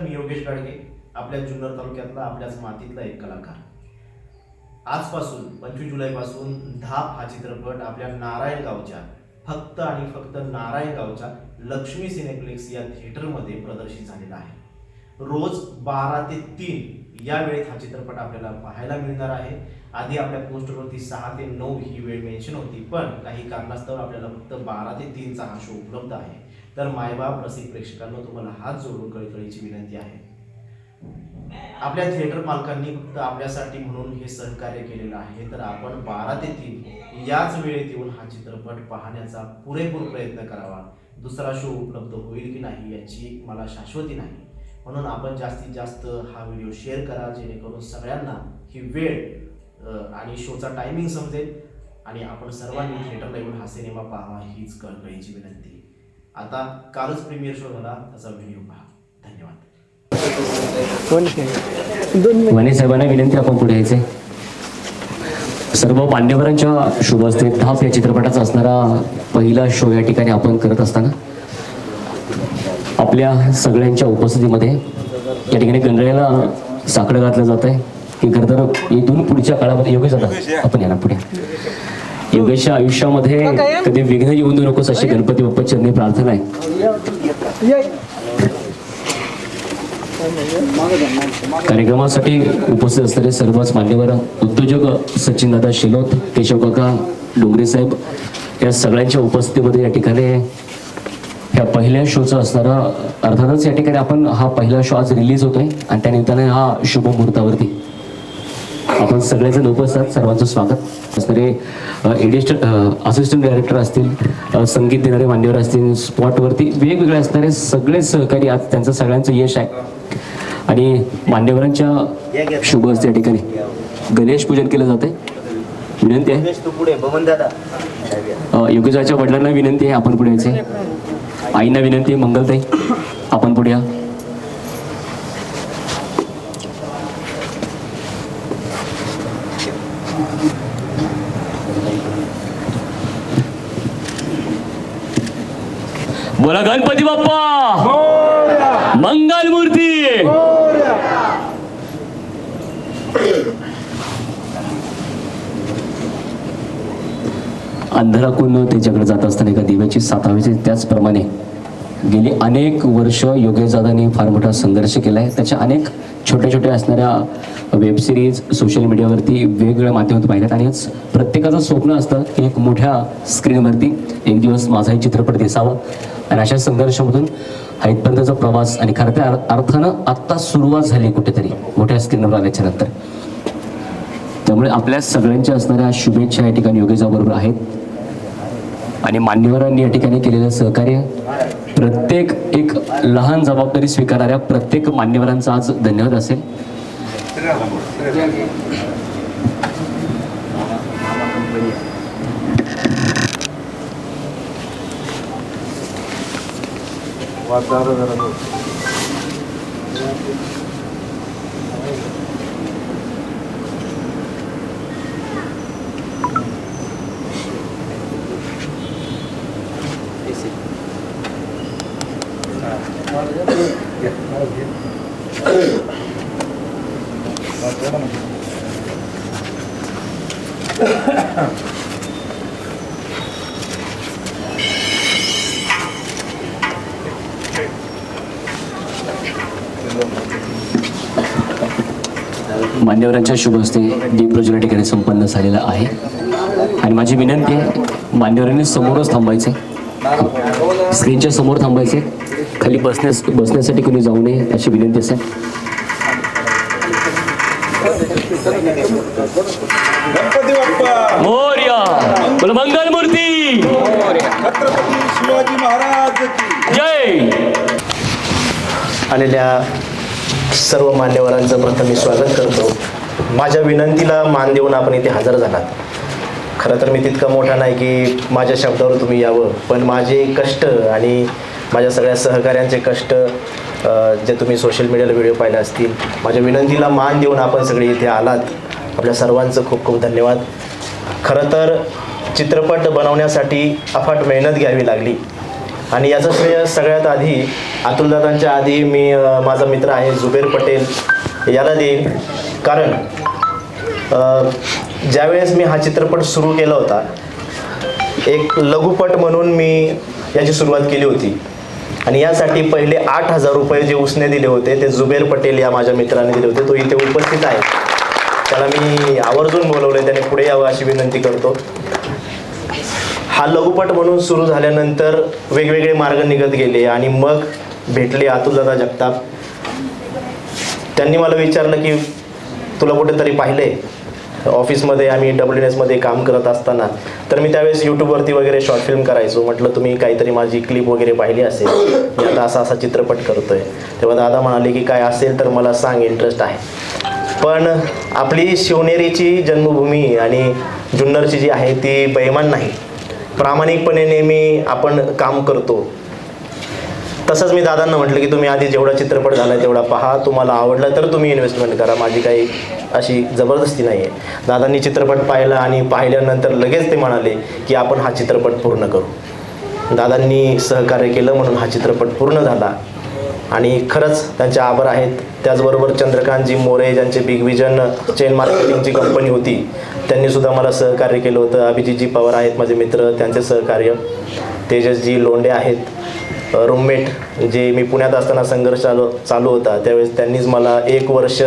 मी योगेश गाडगे आपल्या जुन्नर तालुक्यातला आपल्याच मातीतला एक कलाकार. आजपासून पंचवीस जुलैपासून धाप हा चित्रपट आपल्या नारायण गावच्या फक्त आणि फक्त नारायण गावच्या लक्ष्मी सिनेप्लेक्स या थिएटरमध्ये प्रदर्शित झालेला आहे. रोज बारा ते तीन या वेळेत हा चित्रपट आपल्याला पाहायला मिळणार आहे. आधी आपल्या पोस्टरवरती सहा ते नऊ ही वेळ मेन्शन होती पण काही कारणास्तव आपल्याला फक्त बारा ते तीनचा हा शो उपलब्ध आहे. तर मायबाप रसिक प्रेक्षकांना तुम्हाला हात जोडून कळकळीची विनंती आहे. आपल्या थिएटर मालकांनी फक्त आपल्यासाठी म्हणून हे सहकार्य केलेलं आहे तर आपण बारा ते तीन याच वेळेत येऊन हा चित्रपट पाहण्याचा पुरेपूर प्रयत्न करावा. दुसरा शो उपलब्ध होईल की नाही याची मला शाश्वती नाही. म्हणून आपण जास्तीत जास्त हा व्हिडिओ शेअर करा जेणेकरून सगळ्यांना ही वेळ आणि शोचा टायमिंग समजेल आणि आपण सर्वांनी थिएटरला येऊन हा सिनेमा पाहावा हीच कळकळीची विनंती. आता कालच प्रीमियर शो झाला त्याचा व्हिडिओ पहा. धन्यवाद. वने साहेबांना विनंती आपण पुढे यायचे. सर्व मान्यवरांच्या शुभ हस्ते धाप या चित्रपटाचा असणारा पहिला शो या ठिकाणी आपण करत असताना आपल्या सगळ्यांच्या उपस्थितीमध्ये या ठिकाणी गणरायाला साकडं घातलं जात आहे की गरदर इथून पुढच्या काळामध्ये योग्य जातात आपण यांना पुढे. योगेशच्या आयुष्यामध्ये कधी विघ्न येऊन देऊ नकोस अशी गणपती बाप्पा चरणी प्रार्थना आहे. कार्यक्रमासाठी उपस्थित असलेले सर्वच मान्यवर उद्योजक सचिन दादा शिलोत केशव काका डोंगरे साहेब या सगळ्यांच्या उपस्थितीमध्ये या ठिकाणी ह्या पहिल्या शोचं असणारा अर्थातच या ठिकाणी आपण हा पहिला शो आज रिलीज होतोय आणि त्यानिमित्ताने हा शुभ मुहूर्तावरती आपण सगळेजण उपस्थित सर्वांचं स्वागत. असणारे एडिस्ट असिस्टंट डायरेक्टर असतील संगीत देणारे मान्यवर असतील स्पॉटवरती वेगवेगळे असणारे सगळे सहकारी आज त्यांचं सगळ्यांचं यश आहे. आणि मान्यवरांच्या शुभ हस्ते या ठिकाणी गणेश पूजन केलं जाते विनंती आहे. योगेशाच्या वडिलांना विनंती आहे आपण पुढे यायचे आईंना विनंती आहे मंगलताई आपण पुढे या. बोला गणपती बाप्पा. मंगल मूर्ती अंधाराकून त्याच्याकडे जात असताना एका दिव्याची सातावीचे त्याचप्रमाणे गेली अनेक वर्ष योगेश दादांनी फार मोठा संघर्ष केला आहे त्याच्या अनेक छोट्या छोट्या असणाऱ्या वेबसिरीज सोशल मीडियावरती वेगवेगळ्या माध्यमातून पाहिल्यात. आणि प्रत्येकाचं स्वप्न असतं की एक मोठ्या स्क्रीनवरती एक दिवस माझाही चित्रपट दिसावा. आणि अशा संघर्षामधून हा इथपर्यंतचा प्रवास आणि खरं त्या अर्थानं आत्ता सुरुवात झाली कुठेतरी मोठ्या स्क्रीनवर आल्याच्यानंतर. त्यामुळे आपल्या सगळ्यांच्या असणाऱ्या शुभेच्छा या ठिकाणी योगेशाबरोबर आहेत. आणि मान्यवरांनी या ठिकाणी केलेलं सहकार्य प्रत्येक एक लहान जबाबदारी स्वीकारणाऱ्या प्रत्येक मान्यवरांचा आज धन्यवाद असेल. Vatandaşlara veren olsun. Thank you. मान्यवरांच्या शुभ हस्ते दीपप्रज्वलन या ठिकाणी संपन्न झालेलं आहे. आणि माझी विनंती आहे मान्यवरांनी समोरच थांबायचे स्क्रीनच्या समोर थांबायचे खाली बसण्यास बसण्यासाठी कोणी जाऊ नये अशी विनंती असेल. गणपती बाप्पा! मोर्या! बोला मंगल मूर्ती! छत्रपती शिवाजी महाराज की जय! आलेल्या सर्व मान्यवरांचं प्रथम मी स्वागत करतो. माझ्या विनंतीला मान देऊन आपण इथे हजर झालात. खरं तर मी तितका मोठा नाही की माझ्या शब्दावर तुम्ही यावं पण माझे कष्ट आणि माझ्या सगळ्या सहकाऱ्यांचे कष्ट जे तुम्ही सोशल मीडियाला व्हिडिओ पाहिले असतील माझ्या विनंतीला मान देऊन आपण सगळे इथे आलात. आपल्या सर्वांचं खूप खूप धन्यवाद. खरं तर चित्रपट बनवण्यासाठी अफाट मेहनत घ्यावी लागली. आणि याचं श्रेय सगळ्यात आधी अतुलदादांच्या आधी मी माझा मित्र आहे जुबेर पटेल याला देईन. कारण ज्यावेळेस मी हा चित्रपट सुरू केला होता एक लघुपट म्हणून मी याची सुरुवात केली होती. आणि यासाठी पहिले आठ हजार रुपये जे उसने दिले होते ते जुबेर पटेल या माझ्या मित्राने दिले होते. तो इथे उपस्थित आहे. त्याला मी आवर्जून बोलवले त्याने पुढे यावं अशी विनंती करतो. हा लघुपट म्हणून सुरू झाल्यानंतर वेगवेगळे मार्ग निघत गेले आणि मग भेटले अतुलदादा जगताप. त्यांनी मला विचारलं की तुला कुठेतरी पाहिलंय? ऑफिसमध्ये आम्ही डब्ल्यू एसमध्ये काम करत असताना. तर मी त्यावेळेस यूट्यूबवरती वगैरे शॉर्ट फिल्म करायचो. म्हटलं तुम्ही काहीतरी माझी क्लिप वगैरे पाहिली असेल. मी आता असा असा चित्रपट करतोय. तेव्हा दादा म्हणाले की काय असेल तर मला सांग इंटरेस्ट आहे. पण आपली शिवनेरीची जन्मभूमी आणि जुन्नरची जी आहे ती बैमान नाही. प्रामाणिकपणे नेहमी आपण काम करतो. तसंच मी दादांना म्हटलं की तुम्ही आधी जेवढा चित्रपट झाला तेवढा पहा तुम्हाला आवडला तर तुम्ही इन्व्हेस्टमेंट करा माझी काही अशी जबरदस्ती नाही आहे दादांनी चित्रपट पाहिला आणि पाहिल्यानंतर लगेच ते म्हणाले की आपण हा चित्रपट पूर्ण करू. दादांनी सहकार्य केलं म्हणून हा चित्रपट पूर्ण झाला. आणि खरंच त्यांचे आभार आहेत. त्याचबरोबर चंद्रकांतजी मोरे ज्यांचे बिग विजन चेन मार्केटिंगची कंपनी होती त्यांनी सुद्धा मला सहकार्य केलं होतं. अभिजितजी पवार आहेत माझे मित्र त्यांचे सहकार्य. तेजसजी लोंडे आहेत. रूममेट जे मी पुण्यात असताना संघर्ष चालू चालू होता त्यावेळेस त्यांनीच मला एक वर्ष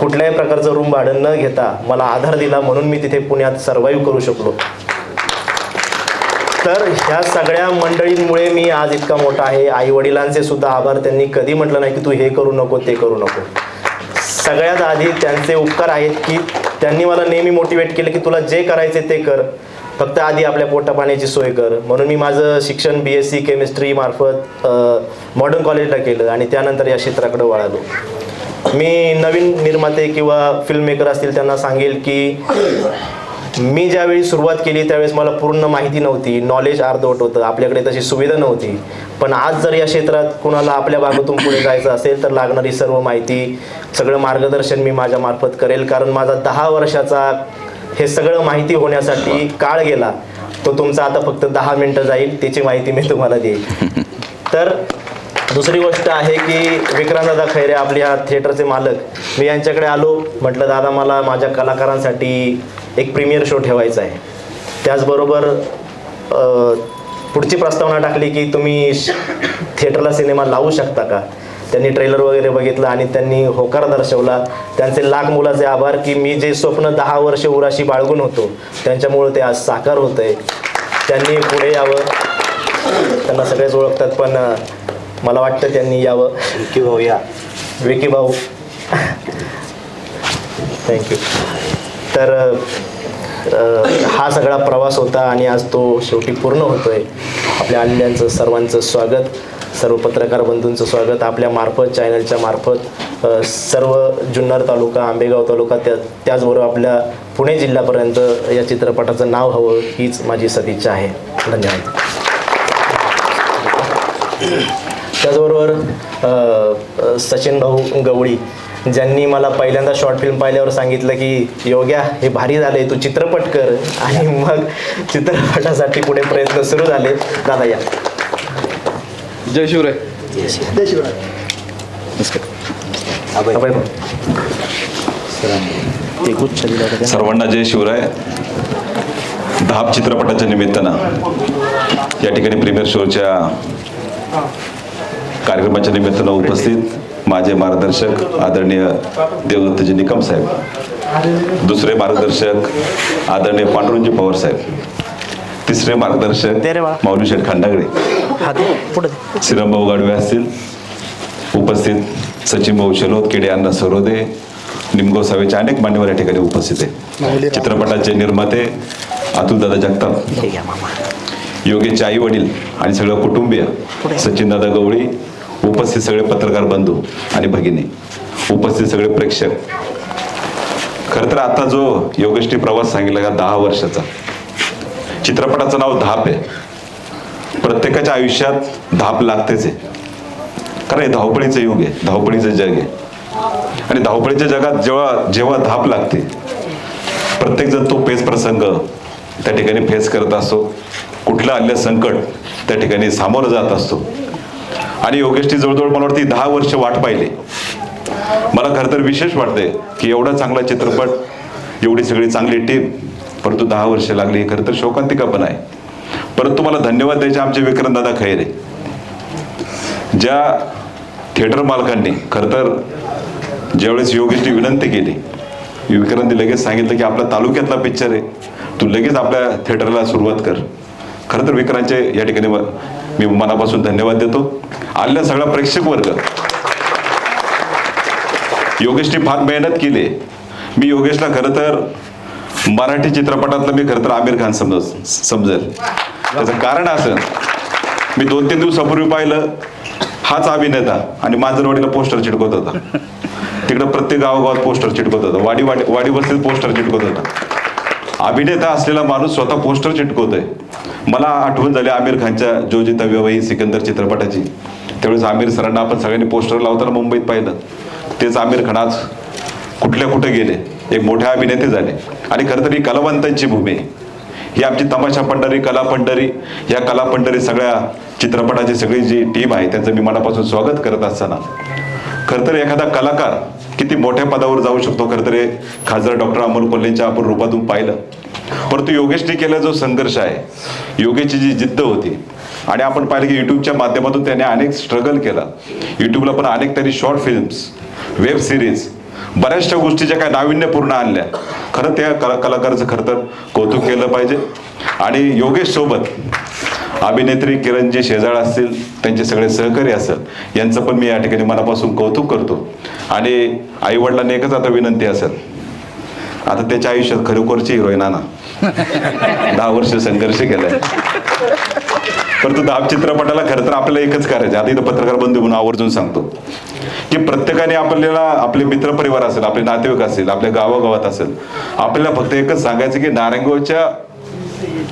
कुठल्याही प्रकारचं रूम भाडं न घेता मला आधार दिला म्हणून मी तिथे पुण्यात सर्वाईव्ह करू शकलो. तर ह्या सगळ्या मंडळींमुळे मी आज इतका मोठा आहे. आई वडिलांचे सुद्धा आभार. त्यांनी कधी म्हटलं नाही की तू हे करू नको ते करू नको. सगळ्यात आधी त्यांचे उपकार आहेत की त्यांनी मला नेहमी मोटिवेट केलं की तुला जे करायचे ते कर. फक्त आधी आपल्या पोटापाण्याची सोय कर. म्हणून मी माझं शिक्षण बी एस सी केमिस्ट्री मार्फत मॉडर्न कॉलेजला केलं आणि त्यानंतर या क्षेत्राकडे वळालो. मी नवीन निर्माते किंवा फिल्म मेकर असतील त्यांना सांगेल की मी ज्यावेळी सुरुवात केली त्यावेळेस मला पूर्ण माहिती नव्हती. नॉलेज अर्धवट होतं. आपल्याकडे तशी सुविधा नव्हती. पण आज जर या क्षेत्रात कुणाला आपल्या भागातून पुढे जायचं असेल तर लागणारी सर्व माहिती सगळं मार्गदर्शन मी माझ्या मार्फत करेल. कारण माझा दहा वर्षाचा हे सगळं माहिती होण्यासाठी काळ गेला. तो तुमचा आता फक्त दहा मिनटं जाईल. त्याची माहिती मी तुम्हाला देईल. तर दुसरी गोष्ट आहे की विक्रांतदादा खैरे आपले ह्या थिएटरचे मालक मी यांच्याकडे आलो. म्हटलं दादा मला माझ्या कलाकारांसाठी एक प्रीमियर शो ठेवायचा आहे. त्याचबरोबर पुढची प्रस्तावना टाकली की तुम्ही थिएटरला सिनेमा लावू शकता का? त्यांनी ट्रेलर वगैरे बघितलं आणि त्यांनी होकार दर्शवला. त्यांचे लाख मुलाचे आभार की मी जे स्वप्न दहा वर्ष उराशी बाळगून होतो त्यांच्यामुळे ते आज साकार होत आहे त्यांनी पुढे यावं. त्यांना सगळेच ओळखतात पण मला वाटतं त्यांनी यावं. विकी भाऊ या. विकी भाऊ. थँक्यू तर हा सगळा प्रवास होता आणि आज तो शेवटी पूर्ण होतोय. आपल्या आलेल्यांचं सर्वांचं स्वागत. सर्व पत्रकार बंधूंचं स्वागत. आपल्या मार्फत चॅनलच्या मार्फत सर्व जुन्नर तालुका आंबेगाव तालुका त्या त्याचबरोबर आपल्या पुणे जिल्ह्यापर्यंत या चित्रपटाचं नाव हवं हीच माझी सदिच्छा आहे. धन्यवाद. त्याचबरोबर सचिन भाऊ गवळी ज्यांनी मला पहिल्यांदा शॉर्ट फिल्म पाहिल्यावर सांगितलं की योग्या हे भारी झाले तू चित्रपट कर. आणि मग चित्रपटासाठी पुढे प्रयत्न सुरू झाले. दादा या. जय शिवराय. होता त्या. सर्वांना जय शिवराय. धाप चित्रपटाच्या निमित्तानं या ठिकाणी प्रीमियर शोच्या कार्यक्रमाच्या निमित्तानं उपस्थित माझे मार्गदर्शक आदरणीय देवदत्तजी निकम साहेब दुसरे मार्गदर्शक आदरणीय पांडुरंजी पवार साहेब तिसरे मार्गदर्शक. माऊली शेठ खांडागडे हा दे. श्रीरामभाऊ गाडवे असतील उपस्थित सचिन भाऊ शेलोत केडे अण्णा सरोदे निमगो सभेचे अनेक मान्यवर या ठिकाणी उपस्थित आहे चित्रपटाचे निर्माते अतुलदादा जगताप हे योगेचे आई वडील आणि सगळं कुटुंबीय सचिनदादा गवळी उपस्थित सगळे पत्रकार बंधू आणि भगिनी उपस्थित सगळे प्रेक्षक. खरं तर आता जो योगेशने प्रवास सांगितला का दहा वर्षाचा. चित्रपटाचं नाव धाप आहे. प्रत्येकाच्या आयुष्यात धाप लागतेच आहे. कारण हे धावपळीचं युग आहे धावपळीचं जग आहे. आणि धावपळीच्या जगात जेव्हा जेव्हा धाप लागते प्रत्येक जण तो पेच प्रसंग त्या ठिकाणी फेस करत असतो. कुठलं आलेलं संकट त्या ठिकाणी सामोरं जात असतो. आणि योगेशची जवळजवळ मला वाटते दहा वर्ष वाट पाहिली. मला खरं तर विशेष वाटते की एवढा चांगला चित्रपट एवढी सगळी चांगली टीम परंतु दहा वर्ष लागली खर खरं तर शोकांतिका पण आहे. परंतु मला धन्यवाद द्यायचे आमचे विक्रमदादा खैरे ज्या थिएटर मालकांनी खरं तर ज्यावेळेस योगेशची विनंती केली विक्रांती लगेच सांगितलं की आपला तालुक्यातला पिक्चर आहे तू लगेच आपल्या थिएटरला सुरुवात कर. खरं तर विक्रांतचे या ठिकाणी मी मनापासून धन्यवाद देतो. आलेला सगळा प्रेक्षक वर्ग. योगेशने फार मेहनत केली. मी योगेशला खरं तर मराठी चित्रपटातलं मी खरं तर आमिर खान समज समजेल. त्याचं कारण असं मी दोन तीन दिवसापूर्वी पाहिलं. हाच अभिनेता आणि मांजरवाडीला पोस्टर चिटकवत होता. तिकडं प्रत्येक गावागावात पोस्टर चिटकवत होता. वाडी वाडी वाडी बसलेत पोस्टर चिटकवत होता. अभिनेता असलेला माणूस स्वतः पोस्टर चिटकवतोय. मला आठवण झाली आमिर खानच्या जो जिता व्यवहाई सिकंदर चित्रपटाची. त्यावेळेस आमिर सरांना आपण सगळ्यांनी पोस्टर लावताना मुंबईत पाहिलं. तेच आमिर खान आज कुठल्या कुठे गेले. एक मोठे अभिनेते झाले. आणि खरं तर ही कलावंतांची भूमी आहे. ही आमची तमाशा पंढरी कला पंढरी. या कला पंढरी सगळ्या चित्रपटाची सगळी जी टीम आहे त्यांचं मी मनापासून स्वागत करत असताना. खरं तर एखादा कलाकार किती मोठ्या पदावर जाऊ शकतो? खरं तर हे खासदार डॉक्टर अमोल कोल्हेंच्या आपण रूपातून पाहिलं. परंतु योगेशने केला जो संघर्ष आहे योगेशची जी जिद्द होती आणि आपण पाहिलं की युट्यूबच्या माध्यमातून त्याने अनेक स्ट्रगल केला. युट्यूबला पण अनेक त्यांनी शॉर्ट फिल्म्स वेब सिरीज बऱ्याचशा गोष्टी ज्या काय नाविन्यपूर्ण आणल्या. खरं त्या कला कलाकाराचं खरं तर कौतुक केलं पाहिजे. आणि योगेश सोबत अभिनेत्री किरणजी शेजाळ असतील त्यांचे सगळे सहकारी असेल यांचं पण मी या ठिकाणी मनापासून कौतुक करतो. आणि आईवडिलांनी एकच आता विनंती असेल आता त्याच्या आयुष्यात खरोखरची हिरोईन आणा दहा वर्ष संघर्ष केलाय. परंतु दाब चित्रपटाला खरं तर आपल्याला एकच करायचं आता इथं पत्रकार बंधू म्हणून आवर्जून सांगतो. की प्रत्येकाने आपल्याला आपले मित्रपरिवार असेल आपले नातेवाईक असेल आपल्या गावागावात असेल आपल्याला फक्त एकच सांगायचं की नारायणगावच्या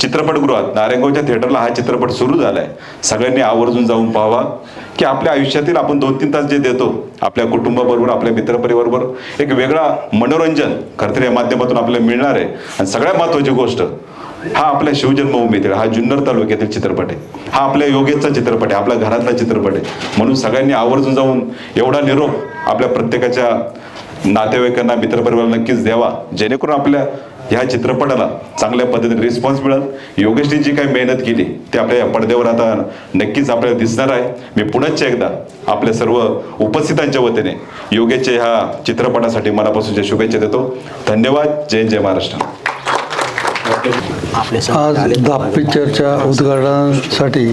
चित्रपटगृहात नारायणगावच्या थिएटरला हा चित्रपट सुरू झालाय. सगळ्यांनी आवर्जून जाऊन पाहावा की आपल्या आयुष्यातील आपण दोन तीन तास जे देतो आपल्या कुटुंबाबरोबर आपल्या मित्रपरिवारबरोबर एक वेगळा मनोरंजन खरंतर या माध्यमातून आपल्याला मिळणार आहे. आणि सगळ्यात महत्वाची गोष्ट हा आपल्या शिवजन्मभूमीतील हा जुन्नर तालुक्यातील चित्रपट आहे. हा आपल्या योगेचा चित्रपट आहे आपल्या घरातला चित्रपट आहे. म्हणून सगळ्यांनी आवर्जून जाऊन एवढा निरोप आपल्या प्रत्येकाच्या नातेवाईकांना मित्रपरिवाराला नक्कीच द्यावा. जेणेकरून आपल्या ह्या चित्रपटाला चांगल्या पद्धतीने रिस्पॉन्स मिळेल. योगेशने जी काही मेहनत केली ते आपल्या या पडद्यावर आता नक्कीच आपल्याला दिसणार आहे. मी पुनश्च एकदा आपल्या सर्व उपस्थितांच्या वतीने योगेच्या ह्या चित्रपटासाठी मनापासूनच्या शुभेच्छा देतो. धन्यवाद. जय जय महाराष्ट्र. आज दाप पिक्चरच्या उद्घाटनासाठी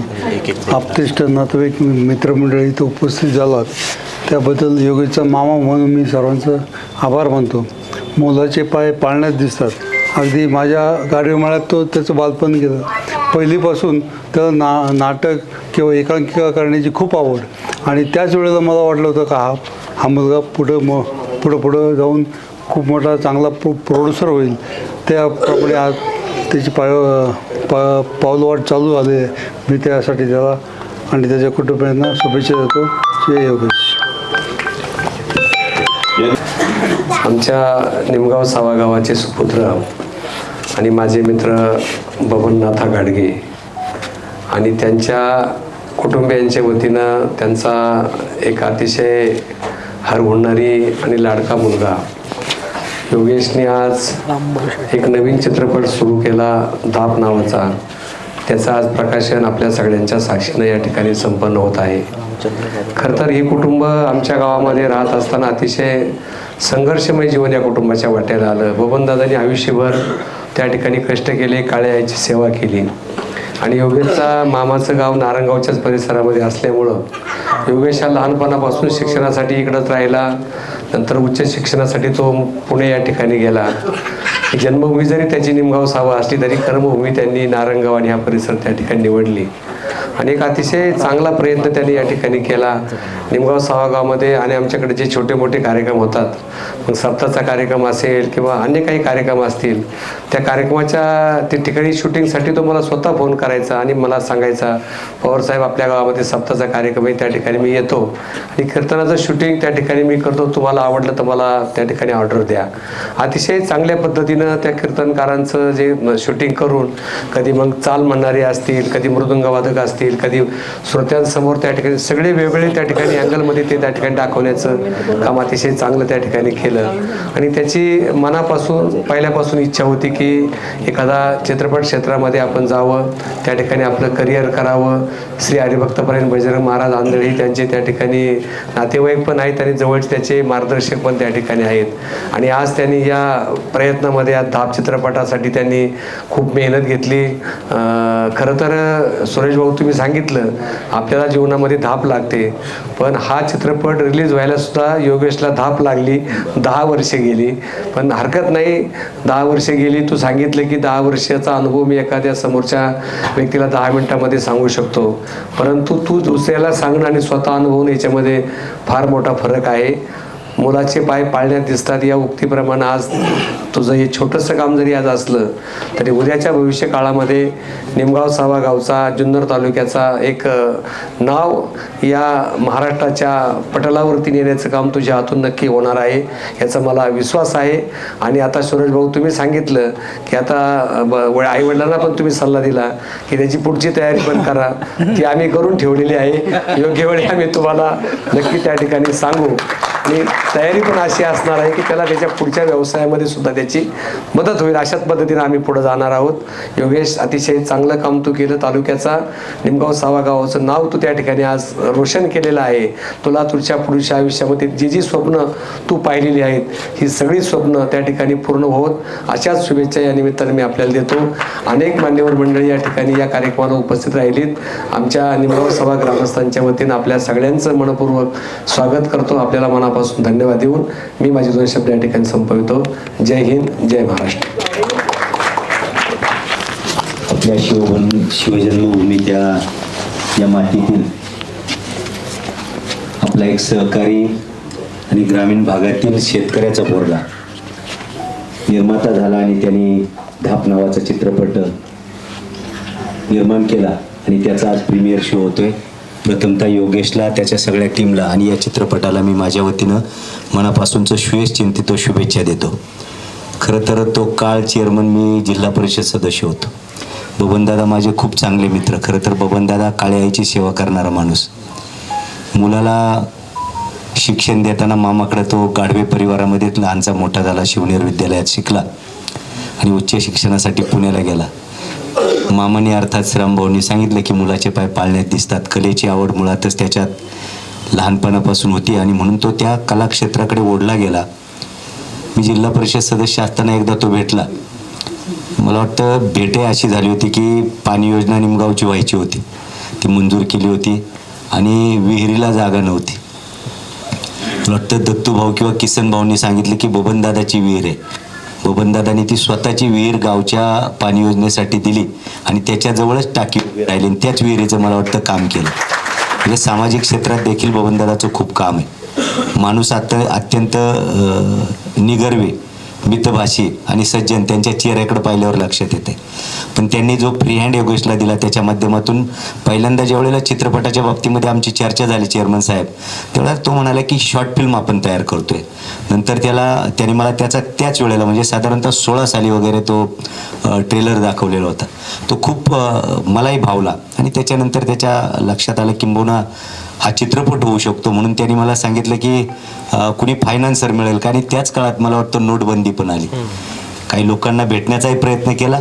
आपतेष्ट नातेवाईक मित्रमंडळी इथं उपस्थित झालात. त्याबद्दल योगेशचा मामा म्हणून मी सर्वांचं आभार मानतो. मोलाचे पाय पाळण्यात दिसतात. अगदी माझ्या गाडीमाळ्यात तो त्याचं बालपण गेलं. पहिलीपासून त्याला ना नाटक किंवा एकांकिका करण्याची खूप आवड. आणि त्याच वेळेला मला वाटलं होतं का हा हा मुलगा पुढं म पुढं पुढं जाऊन खूप मोठा चांगला प्रो प्रोड्युसर होईल. त्याप्रमाणे आज त्याची पाय पा पावलवाट चालू झाली आहे. मी त्यासाठी त्याला आणि त्याच्या कुटुंबियांना शुभेच्छा देतो. जय योगेश. आमच्या निमगाव सावा गावाचे सुपुत्र आणि माझे मित्र बबननाथा गाडगे आणि त्यांच्या कुटुंबियांच्या वतीनं त्यांचा एक अतिशय हरहुणणारी आणि लाडका मुलगा योगेशने आज एक नवीन चित्रपट सुरू केला दाप नावाचा. त्याचं आज प्रकाशन आपल्या सगळ्यांच्या साक्षीनं या ठिकाणी संपन्न होत आहे. खरं तर हे कुटुंब आमच्या गावामध्ये राहत असताना अतिशय संघर्षमय जीवन या कुटुंबाच्या वाट्याला आलं. बबनदादांनी आयुष्यभर त्या ठिकाणी कष्ट केले काळ्या आईची सेवा केली. आणि योगेशचा मामाचं गाव नारंगावच्याच परिसरामध्ये असल्यामुळं योगेश हा लहानपणापासून शिक्षणासाठी इकडंच राहिला. नंतर उच्च शिक्षणासाठी तो पुणे या ठिकाणी गेला. जन्मभूमी जरी त्याची निमगाव सावा असली तरी कर्मभूमी त्यांनी नारंगाव आणि हा परिसर त्या ठिकाणी निवडली. आणि एक अतिशय चांगला प्रयत्न त्यांनी या ठिकाणी केला. निमगाव सहागावमध्ये आणि आमच्याकडे जे छोटे मोठे कार्यक्रम होतात मग सप्ताचा कार्यक्रम असेल किंवा अन्य काही कार्यक्रम असतील त्या कार्यक्रमाच्या ते ठिकाणी शूटिंगसाठी तो मला स्वतः फोन करायचा आणि मला सांगायचा पवारसाहेब आपल्या गावामध्ये सप्ताचा कार्यक्रम आहे त्या ठिकाणी मी येतो. आणि कीर्तनाचं शूटिंग त्या ठिकाणी मी करतो तुम्हाला आवडलं तर मला त्या ठिकाणी ऑर्डर द्या. अतिशय चांगल्या पद्धतीनं त्या कीर्तनकारांचं जे शूटिंग करून कधी मग चाल म्हणणारे असतील कधी मृदुंगवादक असतील असतील कधी श्रोत्यांसमोर त्या ठिकाणी सगळे वेगवेगळे त्या ठिकाणी अँगलमध्ये ते त्या ठिकाणी दाखवण्याचं काम अतिशय चांगलं त्या ठिकाणी केलं. आणि त्याची मनापासून पहिल्यापासून इच्छा होती की एखादा चित्रपट क्षेत्रामध्ये आपण जावं त्या ठिकाणी आपलं करिअर करावं. श्री हरिभक्तपरायण बजरंग महाराज आंधळे त्यांचे त्या ठिकाणी नातेवाईक पण आहेत आणि जवळचे त्याचे मार्गदर्शक पण त्या ठिकाणी आहेत. आणि आज त्यांनी या प्रयत्नामध्ये या धाप चित्रपटासाठी त्यांनी खूप मेहनत घेतली. खरं तर सुरेश भाऊ तुम्ही सांगितलं आपल्याला जीवनामध्ये धाप लागते. पण हा चित्रपट रिलीज व्हायला सुद्धा योगेशला धाप लागली दहा वर्षे गेली. पण हरकत नाही दहा वर्षे गेली तू सांगितलं की दहा वर्षाचा अनुभव मी एखाद्या समोरच्या व्यक्तीला दहा मिनिटामध्ये सांगू शकतो. परंतु तू दुसऱ्याला सांगणं आणि स्वतः अनुभवून याच्यामध्ये फार मोठा फरक आहे. मुलाचे पाय पाळण्यात दिसतात या उक्तीप्रमाणे आज तुझं हे छोटंसं काम जरी आज असलं तरी उद्याच्या भविष्य काळामध्ये निमगाव सावा गावचा जुन्नर तालुक्याचा एक नाव या महाराष्ट्राच्या पटलावरती नेण्याचं काम तुझ्या हातून नक्की होणार आहे याचा मला विश्वास आहे. आणि आता सुरेश भाऊ तुम्ही सांगितलं की आता व आईवडिलांना पण तुम्ही सल्ला दिला की त्याची पुढची तयारी पण करा. ती आम्ही करून ठेवलेली आहे. योग्य वेळी आम्ही तुम्हाला नक्की त्या ठिकाणी सांगू. तयारी पण अशी असणार आहे की त्याला त्याच्या पुढच्या व्यवसायामध्ये सुद्धा त्याची मदत होईल. अशाच पद्धतीने आम्ही पुढे जाणार आहोत. योगेश अतिशय चांगलं काम तू केलं तालुक्याचा. निमगाव सावा गावाचं नाव तू त्या ठिकाणी आज रोशन केलेलं आहे. तुला तुझ्या पुढच्या आयुष्यामध्ये जी जी स्वप्न तू पाहिलेली आहेत ही सगळी स्वप्न त्या ठिकाणी पूर्ण होत. अशाच शुभेच्छा या निमित्ताने मी आपल्याला देतो. अनेक मान्यवर मंडळी या ठिकाणी या कार्यक्रमाला उपस्थित राहिलीत. आमच्या निमगाव सभा ग्रामस्थांच्या वतीनं आपल्या सगळ्यांचं मनपूर्वक स्वागत करतो. आपल्याला मनापासून धन्यवाद. देऊन मी माझे दोन शब्द या ठिकाणी संपवितो. जय हिंद जय महाराष्ट्र. आपल्या शिवभूम शिवजन्मभूमीच्या या मातीतील आपला एक सहकारी आणि ग्रामीण भागातील शेतकऱ्याचा पोरगा निर्माता झाला आणि त्यांनी धाप नावाचा चित्रपट निर्माण केला आणि त्याचा आज प्रीमियर शो होतोय. प्रथमतः योगेशला त्याच्या सगळ्या टीमला आणि या चित्रपटाला मी माझ्या वतीनं मनापासूनचं श्वेष चिंतितो शुभेच्छा देतो. खरं तर तो काळ चेअरमन मी जिल्हा परिषद सदस्य होतो. बबनदादा माझे खूप चांगले मित्र. खरं तर बबनदादा काळे आईची सेवा करणारा माणूस. मुलाला शिक्षण देताना मामाकडे तो गाढवे परिवारामध्ये लहानचा मोठा झाला शिवनेर विद्यालयात शिकला आणि उच्च शिक्षणासाठी पुण्याला गेला. मामाने अर्थात श्रामभाऊंनी सांगितलं की मुलाचे पाय पाळण्यात दिसतात. कलेची आवड मुळातच त्याच्यात लहानपणापासून होती आणि म्हणून तो त्या कलाक्षेत्राकडे ओढला गेला. मी जिल्हा परिषद सदस्य असताना एकदा तो भेटला. मला वाटतं भेटे अशी झाली होती की पाणी योजना निमगावची व्हायची होती. ती मंजूर केली होती आणि विहिरीला जागा नव्हती. मला वाटतं दत्तूभाऊ किंवा किसन भाऊंनी सांगितलं की बबनदादाची विहीर आहे. बबनदादानी ती स्वतःची विहीर गावच्या पाणी योजनेसाठी दिली आणि त्याच्याजवळच टाकी उभी राहिली आणि त्याच विहिरीचं मला वाटतं काम केलं. म्हणजे सामाजिक क्षेत्रात देखील बबनदादाचं खूप काम आहे. माणूस आता अत्यंत निगर्वे मितभाषी आणि सज्जन त्यांच्या चेहऱ्याकडे पाहिल्यावर लक्षात येते. पण त्यांनी जो फ्री हँड योगेशला दिला त्याच्या माध्यमातून पहिल्यांदा ज्यावेळेला चित्रपटाच्या बाबतीमध्ये आमची चर्चा झाली चेअरमन साहेब तेवढा तो म्हणाला की शॉर्ट फिल्म आपण तयार करतोय. नंतर त्याला त्याने मला त्याचा त्याच वेळेला म्हणजे साधारणतः सोळा साली वगैरे तो ट्रेलर दाखवलेला होता. तो खूप मलाही भावला आणि त्याच्यानंतर त्याच्या लक्षात आलं किंबहुना हा चित्रपट होऊ शकतो म्हणून त्यांनी मला सांगितलं की कुणी फायनान्सर मिळेल. का आणि त्याच काळात मला वाटतं नोटबंदी पण आली. काही लोकांना भेटण्याचाही प्रयत्न केला.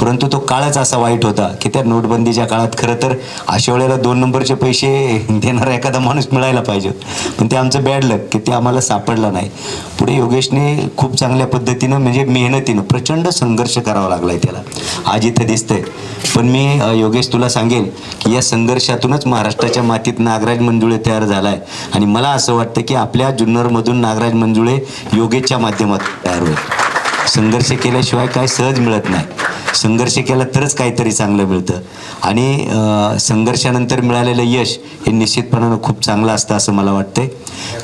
परंतु तो काळच असा वाईट होता की त्या नोटबंदीच्या काळात खरं तर अशा वेळेला दोन नंबरचे पैसे देणारा एखादा माणूस मिळायला पाहिजे. पण ते आमचं बॅड लक की ते आम्हाला सापडलं नाही. पुढे योगेशने खूप चांगल्या पद्धतीनं म्हणजे मेहनतीनं प्रचंड संघर्ष करावा लागलाय त्याला. आज इथं दिसतंय. पण मी योगेश तुला सांगेल की या संघर्षातूनच महाराष्ट्राच्या मातीत नागराज मंजुळे तयार झालाय. आणि मला असं वाटतं की आपल्या जुन्नरमधून नागराज मंजुळे योगेशच्या माध्यमातून तयार होईल. संघर्ष केल्याशिवाय काय सहज मिळत नाही. संघर्ष केला तरच काहीतरी चांगलं मिळतं. आणि संघर्षानंतर मिळालेलं यश हे निश्चितपणानं खूप चांगलं असतं असं मला वाटतंय.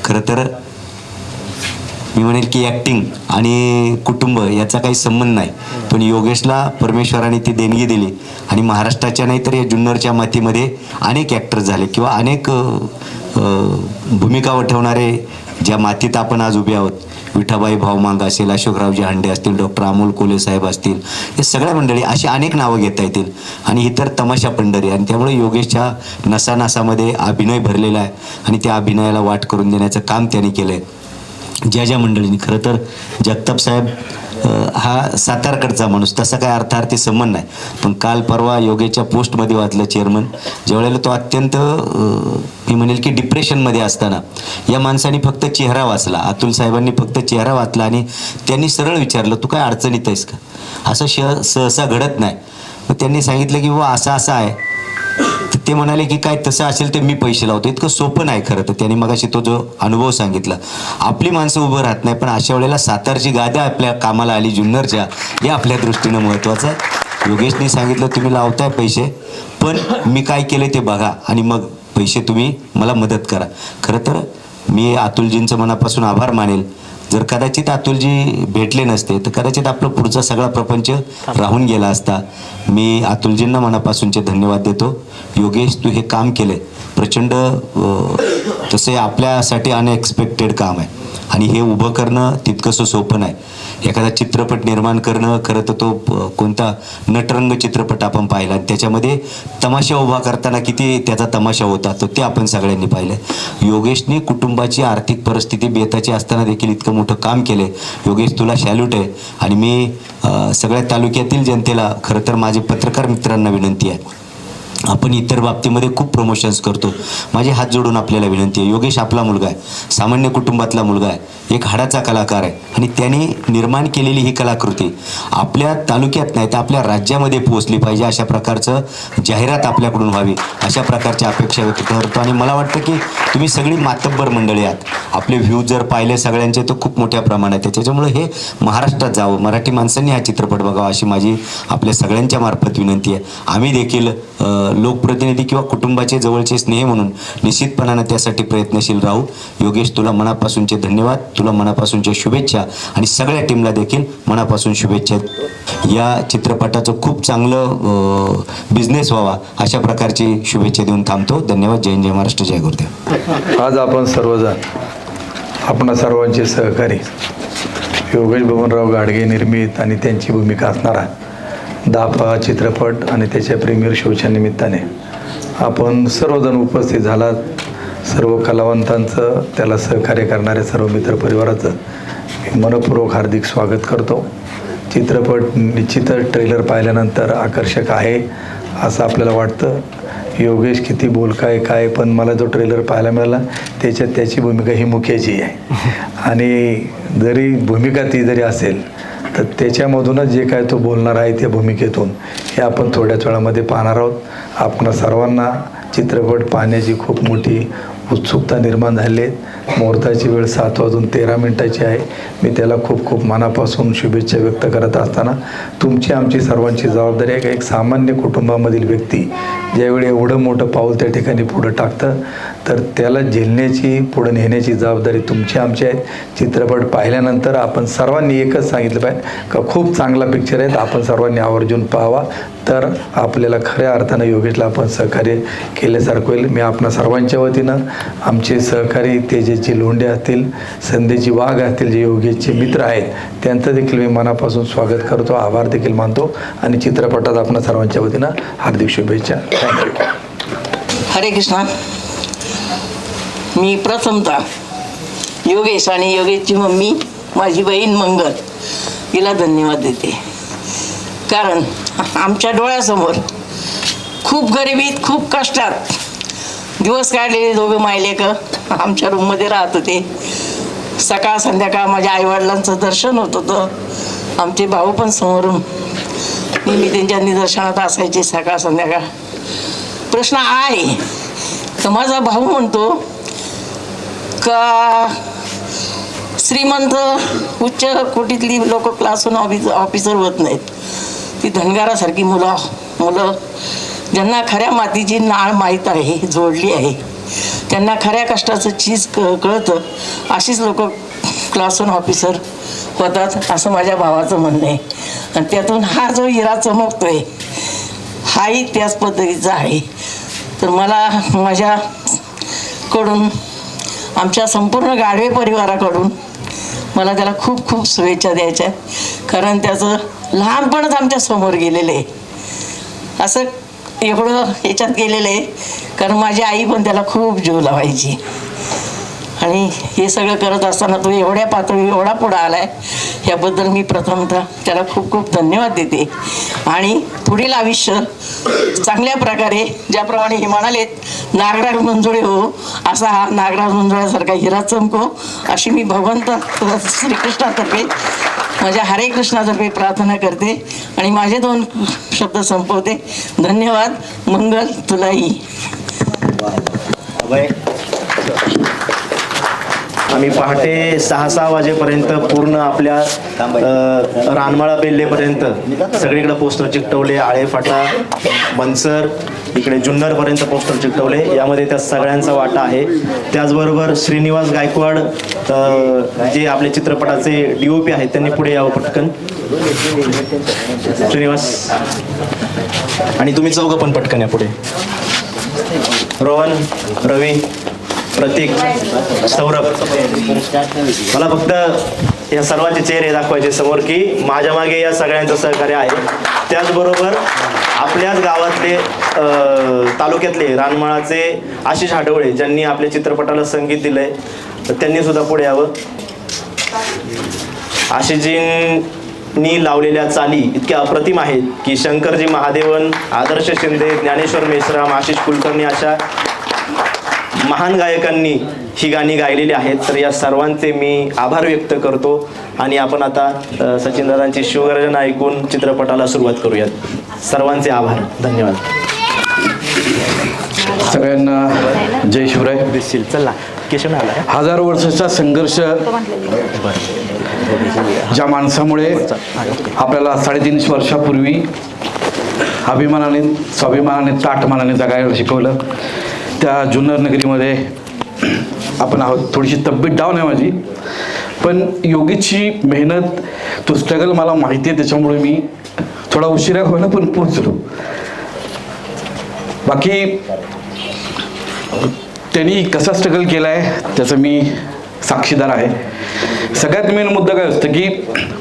खरं तर मी म्हणेल की ॲक्टिंग आणि कुटुंब याचा काही संबंध नाही. पण योगेशला परमेश्वराने ती देणगी दिली आणि महाराष्ट्राच्या नाही तर या जुन्नरच्या मातीमध्ये अनेक ॲक्टर झाले किंवा अनेक भूमिका वठवणारे ज्या मातीत आपण आज उभे आहोत विठाबाई भावमांग असेल अशोकरावजी हांडे असतील डॉक्टर अमोल कोले साहेब असतील हे सगळ्या मंडळी अशी अनेक नावं घेता येतील. आणि इतर तमाशा पंढरी आणि त्यामुळे योगेशच्या नसानसामध्ये अभिनय भरलेला आहे. आणि त्या अभिनयाला वाट करून देण्याचं काम त्यांनी केलं आहे ज्या ज्या मंडळींनी खरं तर जगताप साहेब हा सातारकडचा माणूस. तसा काय अर्थार्थी संबंध नाही. पण काल परवा योगेच्या पोस्टमध्ये वाचलं चेअरमन ज्यावेळेला तो अत्यंत मी म्हणेल की डिप्रेशनमध्ये असताना या माणसाने फक्त चेहरा वाचला. अतुल साहेबांनी फक्त चेहरा वाचला आणि त्यांनी सरळ विचारलं तू काय अडचणीत आहेस का? असं श सहसा घडत नाही. मग त्यांनी सांगितलं की हो, बाबा असं असं आहे. ते म्हणाले की काय तसं असेल तर मी पैसे लावतो. इतकं सोपं नाही खरं तर. त्यांनी मगाशी तो जो अनुभव सांगितला. आपली माणसं उभं राहत नाही पण अशा वेळेला सातारची गाद्या आपल्या कामाला आली जुन्नरच्या हे आपल्या दृष्टीनं महत्त्वाचं आहे. योगेशने सांगितलं तुम्ही लावताय पैसे पण मी काय केले ते बघा आणि मग पैसे तुम्ही मला मदत करा. खरं तर मी अतुलजींचं मनापासून आभार मानेल. जर कदाचित अतुलजी भेटले नसते तर कदाचित आपला पुढचा सगळा प्रपंच राहून गेला असता. मी अतुलजींना मनापासूनचे धन्यवाद देतो. योगेश तू हे काम केले प्रचंड तसे आपल्यासाठी अनएक्सपेक्टेड काम आहे. आणि हे उभं करणं तितकंसं सोपं नाही. एखादा चित्रपट निर्माण करणं खरं तर तो कोणता नटरंग चित्रपट आपण पाहिला. त्याच्यामध्ये तमाशा उभा करताना किती त्याचा तमाशा होता तो ते आपण सगळ्यांनी पाहिलं योगेशने कुटुंबाची आर्थिक परिस्थिती बेताची असताना देखील इतकं मोठं काम केलं योगेश तुला सॅल्यूट आहे. आणि मी सगळ्या तालुक्यातील जनतेला खरं तर माझे पत्रकार मित्रांना विनंती आहे. आपण इतर बाबतीमध्ये खूप प्रमोशन्स करतो. माझे हात जोडून आपल्याला विनंती आहे. योगेश आपला मुलगा आहे. सामान्य कुटुंबातला मुलगा आहे. एक हाडाचा कलाकार आहे. आणि त्याने निर्माण केलेली ही कलाकृती आपल्या तालुक्यात नाही तर आपल्या राज्यामध्ये पोहोचली पाहिजे अशा प्रकारचं जाहिरात आपल्याकडून व्हावी अशा प्रकारच्या अपेक्षा व्यक्त करतो. आणि मला वाटतं की तुम्ही सगळी मातब्बर मंडळी आहात. आपले व्ह्यूज जर पाहिले सगळ्यांचे तर खूप मोठ्या प्रमाणात आहे. त्याच्यामुळे हे महाराष्ट्रात जावं मराठी माणसांनी हा चित्रपट बघावा अशी माझी आपल्या सगळ्यांच्या मार्फत विनंती आहे. आम्ही देखील लोकप्रतिनिधी किंवा कुटुंबाचे जवळचे स्नेह म्हणून निश्चितपणानं त्यासाठी प्रयत्नशील राहू. योगेश तुला मनापासूनचे धन्यवाद. तुला मनापासूनच्या शुभेच्छा. आणि सगळ्या टीमला देखील मनापासून शुभेच्छा. या चित्रपटाचं खूप चांगलं बिझनेस व्हावा अशा प्रकारची शुभेच्छा देऊन थांबतो. धन्यवाद. जय जय महाराष्ट्र जय गुरुदेव. आज आपण सर्वजण आपणा सर्वांचे सहकारी योगेश बबनराव गाडगे निर्मित आणि त्यांची भूमिका असणारा दाफा चित्रपट आणि त्याच्या प्रीमियर शोच्या निमित्ताने. आपण सर्वजण उपस्थित झालात. सर्व कलावंतांचं त्याला सहकार्य करणाऱ्या सर्व मित्रपरिवाराचं मी मनपूर्वक हार्दिक स्वागत करतो. चित्रपट निश्चितच ट्रेलर पाहिल्यानंतर आकर्षक आहे असं आपल्याला वाटतं. योगेश किती बोलकाय काय पण मला जो ट्रेलर पाहायला मिळाला त्याच्यात त्याची भूमिका ही मुख्याची आहे. आणि जरी भूमिका ती जरी असेल तर त्याच्यामधूनच जे काय तो बोलणार आहे त्या भूमिकेतून हे आपण थोड्याच वेळामध्ये पाहणार आहोत. आपण सर्वांना चित्रपट पाहण्याची खूप मोठी उत्सुकता निर्माण झाली आहे. मुहूर्ताची वेळ सात वाजून तेरा मिनटाची आहे. मी त्याला खूप खूप मनापासून शुभेच्छा व्यक्त करत असताना तुमची आमची सर्वांची जबाबदारी आहे का? एक सामान्य कुटुंबामधील व्यक्ती ज्यावेळी एवढं मोठं पाऊल त्या ठिकाणी पुढं टाकतं तर त्याला झेलण्याची पुढं नेण्याची जबाबदारी तुमची आमची आहे. चित्रपट पाहिल्यानंतर आपण सर्वांनी एकच सांगितलं पाहिजे का खूप चांगला पिक्चर आहे आपण सर्वांनी आवर्जून पाहावा. तर आपल्याला खऱ्या अर्थानं योगेशला आपण सहकार्य केल्यासारखं होईल. मी आपणा सर्वांच्या वतीनं आमचे सहकारी तेजेचे लोंढे असतील संधेची वाघ असतील जे योगेशचे मित्र आहेत त्यांचं देखील मी मनापासून स्वागत करतो आभार देखील मानतो. आणि चित्रपटात आपण सर्वांच्या वतीनं हार्दिक शुभेच्छा. थँक्यू हरे कृष्णा. मी प्रथमता योगेश आणि योगेशची मम्मी माझी बहीण मंगल हिला धन्यवाद देते. कारण आमच्या डोळ्यासमोर खूप गरिबीत खूप कष्टात दिवस काढलेले दोघं मायलेक आमच्या रूममध्ये राहत होते. सकाळ संध्याकाळ माझ्या आईवडिलांचं दर्शन होत होतं. आमचे भाऊ पण समोरून नेहमी त्यांच्या निदर्शनात असायचे सकाळ संध्याकाळ. प्रश्न आहे. तर माझा भाऊ म्हणतो का श्रीमंत उच्च कोटीतली लोक क्लासून ऑफिस ऑफिसर होत नाहीत. ती धनगारासारखी मुलं मुलं. ज्यांना खऱ्या मातीची नाळ माहीत आहे जोडली आहे. त्यांना खऱ्या कष्टाचं चीज क कळतं अशीच लोक क्लासून ऑफिसर होतात असं माझ्या भावाचं म्हणणं आहे. आणि त्यातून हा जो हिरा चमकतोय हाही त्याच पद्धतीचा आहे. तर मला माझ्याकडून आमच्या संपूर्ण गाढवे परिवाराकडून मला त्याला खूप खूप शुभेच्छा द्यायच्या कारण त्याचं लहानपणच आमच्यासमोर गेलेलं आहे. असं एवढं ह्याच्यात गेलेलं आहे. कारण माझी आई पण त्याला खूप जीव लावायची. आणि हे सगळं करत असताना तो एवढ्या पातळी एवढा पुढं आलाय ह्याबद्दल मी प्रथमतः त्याला खूप खूप धन्यवाद देते. आणि पुढील आयुष्य चांगल्या प्रकारे ज्याप्रमाणे हे म्हणालेत नागराज मंजुळे हो असा हा नागराज मंजुळ्यासारखा हिरा चमको अशी मी भगवंत श्रीकृष्णातर्फे माझ्या हरे कृष्णातर्फे प्रार्थना करते आणि माझे दोन शब्द संपवते. धन्यवाद मंगल तुलाही आम्ही पहाटे सहा सहा वाजेपर्यंत पूर्ण आपल्या रानमाळा बेल्लेपर्यंत सगळीकडे पोस्टर चिकटवले आळेफाटा मनसर इकडे जुन्नरपर्यंत पोस्टर चिकटवले. यामध्ये त्या सगळ्यांचा वाटा आहे. त्याचबरोबर श्रीनिवास गायकवाड जे आपल्या चित्रपटाचे डी ओ पी आहेत त्यांनी पुढे यावं पटकन. श्रीनिवास. आणि तुम्ही चौघं पण पटकन या पुढे. रोहन रवी. प्रतीक सौरभ. मला फक्त या सर्वांचे चेहरे दाखवायचे समोर की माझ्या मागे या सगळ्यांचं सहकार्य आहे. त्याचबरोबर आपल्याच गावातले तालुक्यातले रानमाळाचे आशिष हाडवळे ज्यांनी आपल्या चित्रपटाला संगीत दिलंय तर त्यांनी सुद्धा पुढे यावं. आशिषजींनी लावलेल्या चाली इतक्या अप्रतिम आहेत की शंकरजी महादेवन आदर्श शिंदे ज्ञानेश्वर मेश्राम आशिष कुलकर्णी अशा महान गायकांनी ही गाणी गायलेली आहेत. तर या सर्वांचे मी आभार व्यक्त करतो. आणि आपण आता सचिनदादांची शिवगर्जना ऐकून चित्रपटाला सुरुवात करूयात. सर्वांचे आभार. धन्यवाद. सगळ्यांना जय शिवराय. दिसशील. चला केशव आला हजारो वर्षाचा संघर्ष ज्या माणसामुळे आपल्याला साडेतीनशे वर्षापूर्वी अभिमानाने स्वाभिमानाने ताटमानाने जगायला शिकवलं. त्या जुन्नर नगरीमध्ये आपण आहोत. थोडीशी तब्येत डाऊन आहे माझी. पण योगीची मेहनत तो स्ट्रगल मला माहिती आहे त्याच्यामुळे मी थोडा उशिरा होईना पण पोचलो बाकी त्यांनी कसा स्ट्रगल केला आहे त्याचं मी साक्षीदार आहे. सगळ्यात मेन मुद्दा काय असतं की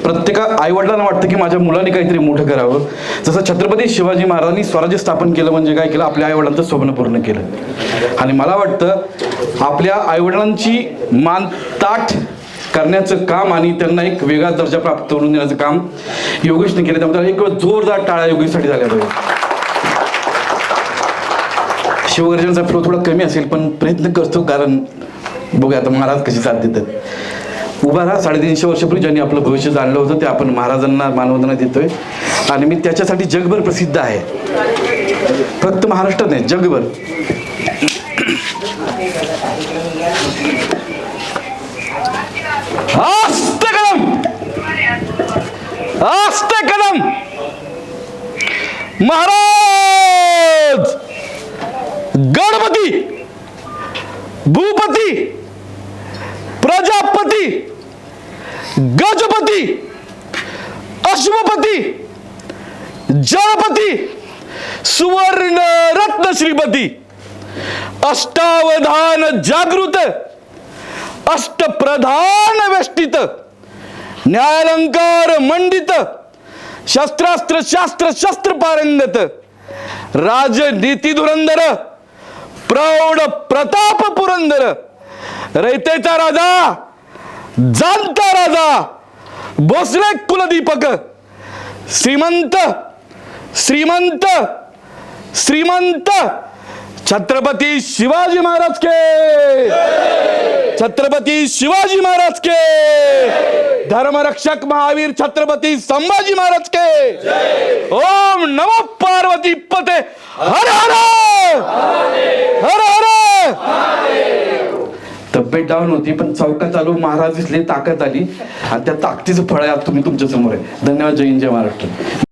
प्रत्येका आईवडिलांना वाटतं की माझ्या मुलाने काहीतरी मोठं करावं. जसं छत्रपती शिवाजी महाराजांनी स्वराज्य स्थापन केलं म्हणजे काय केलं? आपल्या आईवडिलांचं स्वप्न पूर्ण केलं. आणि मला वाटतं आपल्या आईवडिलांची मान ताठ करण्याचं काम आणि त्यांना एक वेगळा दर्जा प्राप्त करून देण्याचं काम योगेशने केलं. त्यामुळे एक जोरदार टाळ्या योगेशसाठी झाल्या पाहिजे शिवगर्जनचा फ्लो थोडा कमी असेल पण प्रयत्न करतो कारण बघूया आता महाराज कशी साथ देतात. उभा राहा. साडेतीनशे वर्षापूर्वी ज्यांनी आपलं भविष्य जाणलं होतं ते आपण महाराजांना मानवंदना देतोय. आणि मी त्याच्यासाठी जगभर प्रसिद्ध आहे. फक्त महाराष्ट्रात नाही जगभर. कदम महाराज! गणपती! भूपती! गजपती अश्वपती जळपती सुवर्ण रत्न श्रीपती अष्टावधान जागृत अष्टप्रधान वेष्टित न्यायालंकार मंडित शस्त्रास्त्र शास्त्र शस्त्र पारंगत राजनीती धुरंदर प्रौढ प्रताप पुरंदर रयतेचा राजा जाणता राजा भोसले कुलदीपक श्रीमंत श्रीमंत श्रीमंत छत्रपती शिवाजी महाराज के। छत्रपती शिवाजी महाराज के। धर्मरक्षक महावीर छत्रपती संभाजी महाराज के। ओम नमो पार्वती पते। हर हर। हर हर। तब्येत डाऊन होती पण चौकात चालू महाराज दिसले ताकद आली. आणि त्या ताकदीचं फळ आहे आज तुम्ही तुमच्यासमोर आहे. धन्यवाद जय हिंद जय महाराष्ट्र.